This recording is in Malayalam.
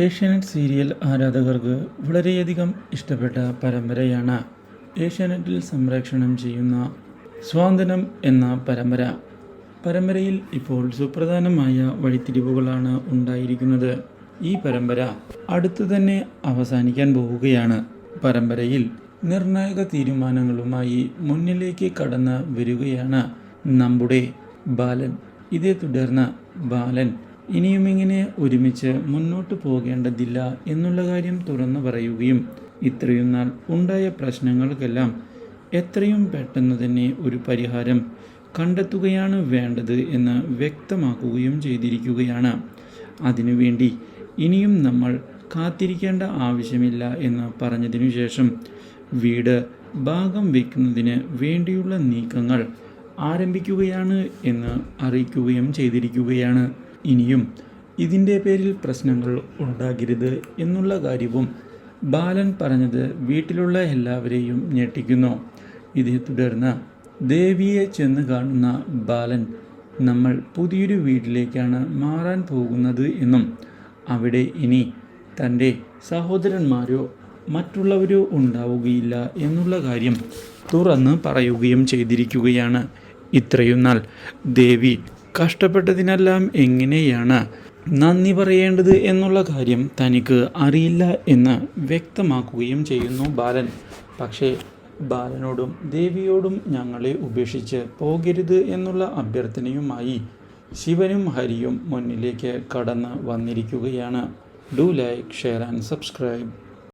ഏഷ്യാനെറ്റ് സീരിയൽ ആരാധകർക്ക് വളരെയധികം ഇഷ്ടപ്പെട്ട പരമ്പരയാണ് ഏഷ്യാനെറ്റിൽ സംപ്രേഷണം ചെയ്യുന്ന സ്വാതന്ത്ര്യം എന്ന പരമ്പര. പരമ്പരയിൽ ഇപ്പോൾ സുപ്രധാനമായ വഴിത്തിരിവുകളാണ് ഉണ്ടായിരിക്കുന്നത്. ഈ പരമ്പര അടുത്തു തന്നെ അവസാനിക്കാൻ പോവുകയാണ്. പരമ്പരയിൽ നിർണായക തീരുമാനങ്ങളുമായി മുന്നിലേക്ക് കടന്ന് വരികയാണ് നമ്മുടെ ബാലൻ. ഇതേ തുടർന്ന് ബാലൻ ഇനിയും ഇങ്ങനെ ഒരുമിച്ച് മുന്നോട്ട് പോകേണ്ടതില്ല എന്നുള്ള കാര്യം തുറന്നു പറയുകയും ഇത്രയും നാൾ ഉണ്ടായ പ്രശ്നങ്ങൾക്കെല്ലാം എത്രയും പെട്ടെന്ന് തന്നെ ഒരു പരിഹാരം കണ്ടെത്തുകയാണ് വേണ്ടത് എന്ന് വ്യക്തമാക്കുകയും ചെയ്തിരിക്കുകയാണ്. അതിനുവേണ്ടി ഇനിയും നമ്മൾ കാത്തിരിക്കേണ്ട ആവശ്യമില്ല എന്ന് പറഞ്ഞതിനു ശേഷം വീട് ഭാഗം വയ്ക്കുന്നതിന് വേണ്ടിയുള്ള നീക്കങ്ങൾ ആരംഭിക്കുകയാണ് എന്ന് അറിയിക്കുകയും ചെയ്തിരിക്കുകയാണ്. ഇനിയും ഇതിന്റെ പേരിൽ പ്രശ്നങ്ങൾ ഉണ്ടാകരുത് എന്നുള്ള കാര്യവും ബാലൻ പറഞ്ഞത് വീട്ടിലുള്ള എല്ലാവരെയും ഞെട്ടിക്കുന്നു. ഇതേ തുടർന്ന് ദേവിയെ ചെന്ന് കാണുന്ന ബാലൻ നമ്മൾ പുതിയൊരു വീട്ടിലേക്കാണ് മാറാൻ പോകുന്നത് എന്നും അവിടെ ഇനി തന്റെ സഹോദരന്മാരോ മറ്റുള്ളവരോ ഉണ്ടാവുകയില്ല എന്നുള്ള കാര്യം തുറന്ന് പറയുകയും ചെയ്തിരിക്കുകയാണ്. ഇത്രയും നാൾ ദേവി കഷ്ടപ്പെട്ടതിനെല്ലാം എങ്ങനെയാണ് നന്ദി പറയേണ്ടത് എന്നുള്ള കാര്യം തനിക്ക് അറിയില്ല എന്ന് വ്യക്തമാക്കുകയും ചെയ്യുന്നു ബാലൻ. പക്ഷേ ബാലനോടും ദേവിയോടും ഞങ്ങളെ ഉപേക്ഷിച്ച് പോകരുത് എന്നുള്ള അഭ്യർത്ഥനയുമായി ശിവനും ഹരിയും മുന്നിലേക്ക് കടന്ന് വന്നിരിക്കുകയാണ്. Do like share and subscribe.